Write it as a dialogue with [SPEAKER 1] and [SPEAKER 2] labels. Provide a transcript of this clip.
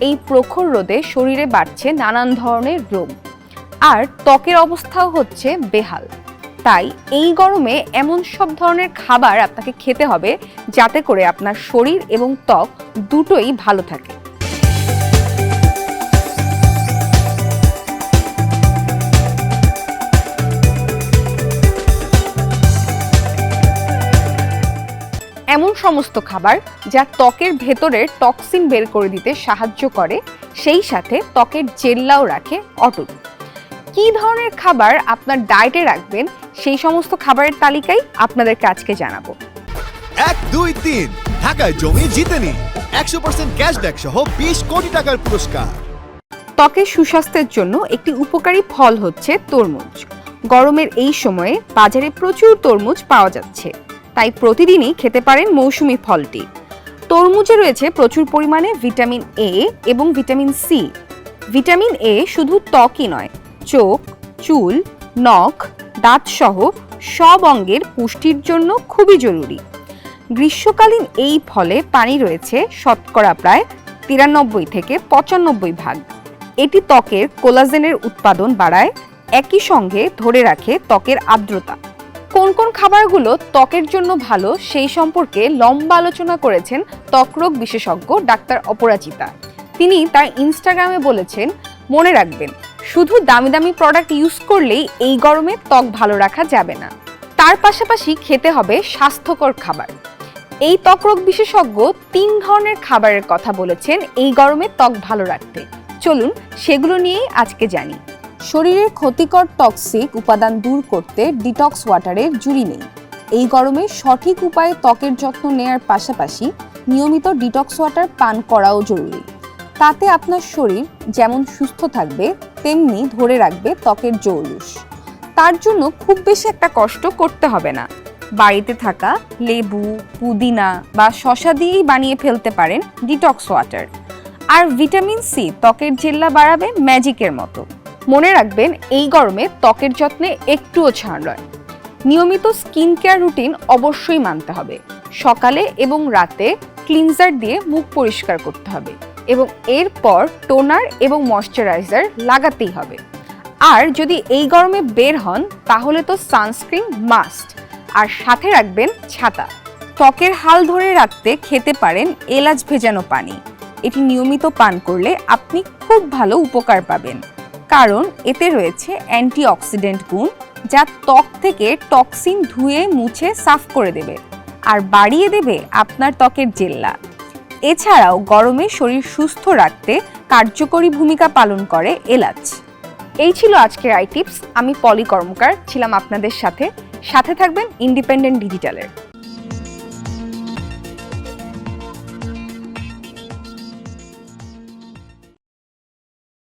[SPEAKER 1] এই প্রখর রোদে শরীরে বাড়ছে নানান ধরনের রোগ। আর ত্বকের অবস্থাও হচ্ছে বেহাল। তাই এই গরমে এমন সব ধরনের খাবার আপনাকে খেতে হবে যাতে করে আপনার শরীর এবং ত্বক দুটোই ভালো থাকে। এমন সমস্ত খাবার যা ত্বকের ভেতরের টক্সিন বের করে দিতে সাহায্য করে সেই সাথে ত্বকের জেল্লাও রাখে অটুট কি ধরনের খাবার আপনার ডায়েটে রাখবেন সেই সমস্ত খাবারের তালিকাই আপনাদেরকে আজকে জানাব।
[SPEAKER 2] এক দুই তিন। ঢাকায় জমি জিতে নিন একশো পার্সেন্ট ক্যাশব্যাক সহ বিশ কোটি টাকার পুরস্কার।
[SPEAKER 1] ত্বকের সুস্বাস্থ্যের জন্য একটি উপকারী ফল হচ্ছে তরমুজ। গরমের এই সময়ে বাজারে প্রচুর তরমুজ পাওয়া যাচ্ছে। তাই প্রতিদিনই খেতে পারেন মৌসুমি ফলটি। তরমুজে রয়েছে প্রচুর পরিমাণে ভিটামিন এ এবং ভিটামিন সি ভিটামিন এ শুধু ত্বকই নয়, চোখ, চুল, নখ, দাঁতসহ সব অঙ্গের পুষ্টির জন্য খুবই জরুরি। গ্রীষ্মকালীন এই ফলে পানি রয়েছে শতকরা প্রায় তিরানব্বই থেকে পঁচানব্বই ভাগ। এটি ত্বকের কোলাজেনের উৎপাদন বাড়ায়, একই সঙ্গে ধরে রাখে ত্বকের আর্দ্রতা। কোন কোন খাবারগুলো ত্বকের জন্য ভালো সেই সম্পর্কে লম্বা আলোচনা করেছেন ত্বকরোগ বিশেষজ্ঞ ডাক্তার অপরাজিতা। তিনি তার ইনস্টাগ্রামে বলেছেন, মনে রাখবেন, শুধু দামি দামি প্রোডাক্ট ইউজ করলেই এই গরমে ত্বক ভালো রাখা যাবে না। তার পাশাপাশি খেতে হবে স্বাস্থ্যকর খাবার। এই ত্বকরোগ বিশেষজ্ঞ তিন ধরনের খাবারের কথা বলেছেন এই গরমে ত্বক ভালো রাখতে। চলুন, সেগুলো নিয়েই আজকে জানি। শরীরের ক্ষতিকর টক্সিক উপাদান দূর করতে ডিটক্স ওয়াটারের জুড়ি নেই। এই গরমে সঠিক উপায়ে ত্বকের যত্ন নেয়ার পাশাপাশি নিয়মিত ডিটক্স ওয়াটার পান করাও জরুরি। তাতে আপনার শরীর যেমন সুস্থ থাকবে, তেমনি ধরে রাখবে ত্বকের জৌলুস। তার জন্য খুব বেশি একটা কষ্ট করতে হবে না। বাড়িতে থাকা লেবু, পুদিনা বা শশা দিয়েই বানিয়ে ফেলতে পারেন ডিটক্স ওয়াটার আর ভিটামিন সি ত্বকের জেল্লা বাড়াবে ম্যাজিকের মতো। মনে রাখবেন, এই গরমে ত্বকের যত্নে একটুও ছাড় নয়। নিয়মিত স্কিন কেয়ার রুটিন অবশ্যই মানতে হবে। সকালে এবং রাতে ক্লিনজার দিয়ে মুখ পরিষ্কার করতে হবে এবং এরপর টোনার এবং ময়শ্চারাইজার লাগাতেই হবে। আর যদি এই গরমে বের হন, তাহলে তো সানস্ক্রিন মাস্ট। আর সাথে রাখবেন ছাতা। ত্বকের হাল ধরে রাখতে খেতে পারেন এলাচ ভেজানো পানি। এটি নিয়মিত পান করলে আপনি খুব ভালো উপকার পাবেন। কারণ এতে রয়েছে অ্যান্টিঅক্সিডেন্ট গুণ, যা ত্বক থেকে টক্সিন ধুয়ে মুছে সাফ করে দেবে আর বাড়িয়ে দেবে আপনার ত্বকের জেল্লা। এছাড়াও গরমে শরীর সুস্থ রাখতে কার্যকরী ভূমিকা পালন করে এলাচ। এই ছিল আজকের আই টিপস। আমি পলি কর্মকার, ছিলাম আপনাদের সাথে। সাথে থাকবেন ইন্ডিপেন্ডেন্ট ডিজিটালের।